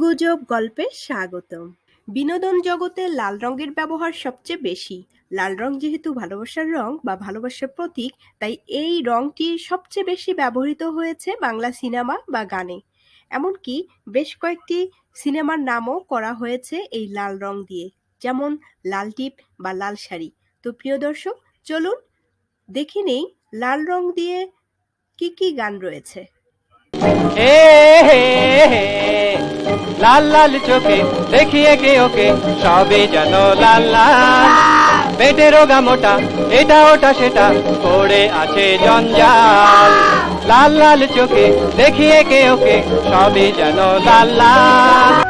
গুজব গল্পে স্বাগতম। বিনোদন জগতে লাল রঙের ব্যবহার সবচেয়ে বেশি। লাল রং যেহেতু ভালোবাসার রং বা ভালোবাসার প্রতীক, তাই এই রংটি সবচেয়ে বেশি ব্যবহৃত হয়েছে বাংলা সিনেমা বা গানে। এমনকি বেশ কয়েকটি সিনেমার নামও করা হয়েছে এই লাল রং দিয়ে, যেমন লাল টিপ বা লাল শাড়ি। তো প্রিয় দর্শক, চলুন দেখে নেই লাল রং দিয়ে কি কি গান রয়েছে। লাল লাল চোখে দেখিয়ে কে ওকে, সবে যেন লাল লাল। পেটে রোগা মোটা, এটা ওটা সেটা, পড়ে আছে জঞ্জাল। লাল লাল চোখে দেখিয়ে কে ওকে, সবে যেন লাল লাল।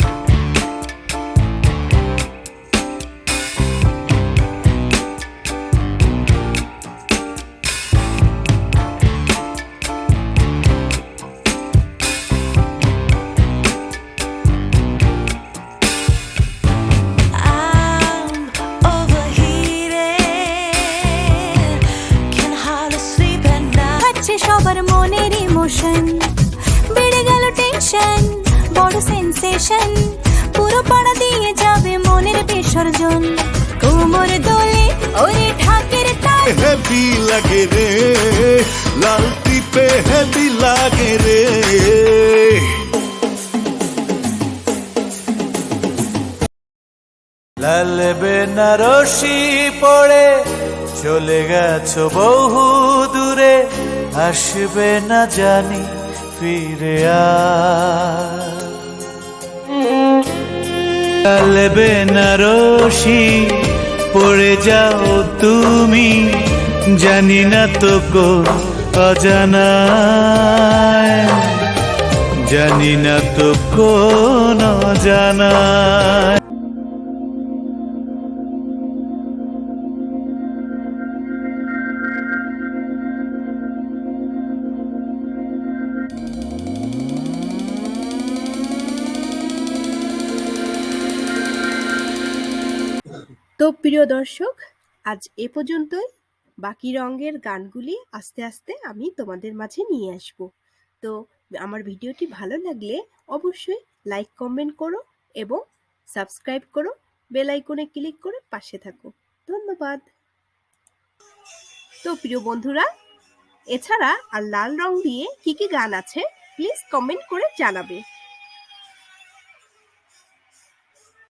Night. সবার মনের ইমোশন বেড়ে গেল টেনশন বড় সেন্সেশন পুরো পাড়া দিয়ে যাবে মনের বিসর্জন। কোমর দোলে ওরে ঢাকের তাল। হেভি লাগে রে, লাল টিপে হেভি লাগে রে। লাল বেনারসি পড়ে চলে গেছো বহু দূরে, আসবে না জানি ফিরে আলবে না রশি পড়ে যাও তুমি, জানি না তো কো অজানায়। জানি না তো কোন জানায় তো প্রিয় দর্শক, আজ এ পর্যন্তই। বাকি রঙের গানগুলি আস্তে আস্তে আমি তোমাদের মাঝে নিয়ে আসব। তো আমার ভিডিওটি ভালো লাগলে অবশ্যই লাইক কমেন্ট করো এবং সাবস্ক্রাইব করো। বেল আইকনে ক্লিক করে পাশে থাকো। ধন্যবাদ। তো প্রিয় বন্ধুরা, এছাড়া আর লাল রং দিয়ে কি কি গান আছে প্লিজ কমেন্ট করে জানাবে।